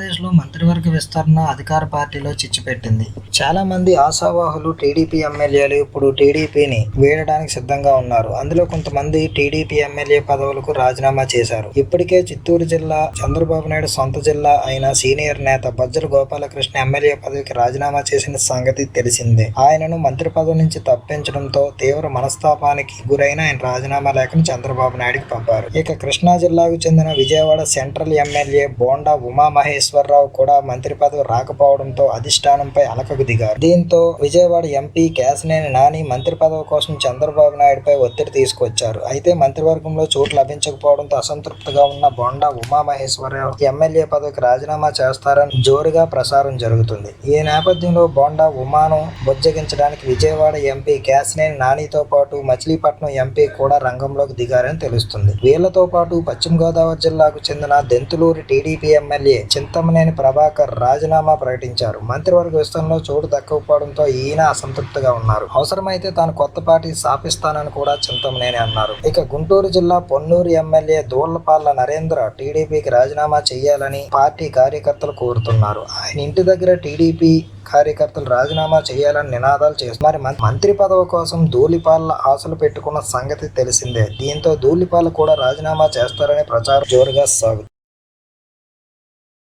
ఆంధ్రప్రదేశ్లో మంత్రివర్గ విస్తరణ అధికార పార్టీలో చిచ్చుపెట్టింది చాలా మంది ఆశావాహులు టీడీపీ ఎమ్మెల్యేలు ఇప్పుడు టీడీపీని వీడడానికి సిద్ధంగా ఉన్నారు. అందులో కొంతమంది టీడీపీ ఎమ్మెల్యే పదవులకు రాజీనామా చేశారు. ఇప్పటికే చిత్తూరు జిల్లా చంద్రబాబు నాయుడు సొంత జిల్లా అయిన సీనియర్ నేత బజ్జల గోపాలకృష్ణ ఎమ్మెల్యే పదవికి రాజీనామా చేసిన సంగతి తెలిసిందే. ఆయనను మంత్రి పదవి నుంచి తప్పించడంతో తీవ్ర మనస్తాపానికి గురైన ఆయన రాజీనామా లేఖను చంద్రబాబు నాయుడుకి పంపారు. ఇక కృష్ణా జిల్లాకు చెందిన విజయవాడ సెంట్రల్ ఎమ్మెల్యే బోండా ఉమా నాగేశ్వరరావు కూడా మంత్రి పదవి రాకపోవడంతో అధిష్టానంపై అలకకు దిగారు. దీంతో విజయవాడ ఎంపీ కేశనేని నాని మంత్రి పదవి కోసం చంద్రబాబు నాయుడుపై ఒత్తిడి తీసుకొచ్చారు. అయితే మంత్రివర్గంలో చోటు లభించకపోవడంతో అసంతృప్తిగా ఉన్న బొండా ఉమామహేశ్వరరావు ఎమ్మెల్యే పదవికి రాజీనామా చేస్తారని జోరుగా ప్రసారం జరుగుతుంది. ఈ నేపథ్యంలో బొండా ఉమాను బుజ్జగించడానికి విజయవాడ ఎంపీ కేశనేని నానితో పాటు మచిలీపట్నం ఎంపీ కూడా రంగంలోకి దిగారని తెలుస్తుంది. వీళ్ళతో పాటు పశ్చిమ గోదావరి జిల్లాకు చెందిన దెంతులూరి టీడీపీ ఎమ్మెల్యే చింత చింతమనేని ప్రభాకర్ రాజీనామా ప్రకటించారు. మంత్రివర్గ విస్తరణలో చోటు దక్కకపోవడంతో ఈయన అసంతృప్తిగా ఉన్నారు. అవసరమైతే తాను కొత్త పార్టీ స్థాపిస్తానని కూడా చింతమనేని అన్నారు. ఇక గుంటూరు జిల్లా పొన్నూరు ఎమ్మెల్యే దూళ్ళపాళ్ళ నరేంద్ర టీడీపీకి రాజీనామా చేయాలని పార్టీ కార్యకర్తలు కోరుతున్నారు. ఆయన ఇంటి దగ్గర టీడీపీ కార్యకర్తలు రాజీనామా చేయాలని నినాదాలు చేస్తున్నారు. మరి మంత్రి పదవి కోసం ధూళిపాల ఆశలు పెట్టుకున్న సంగతి తెలిసిందే. దీంతో ధూళిపాల కూడా రాజీనామా చేస్తారని ప్రచారం జోరుగా సాగుతుంది.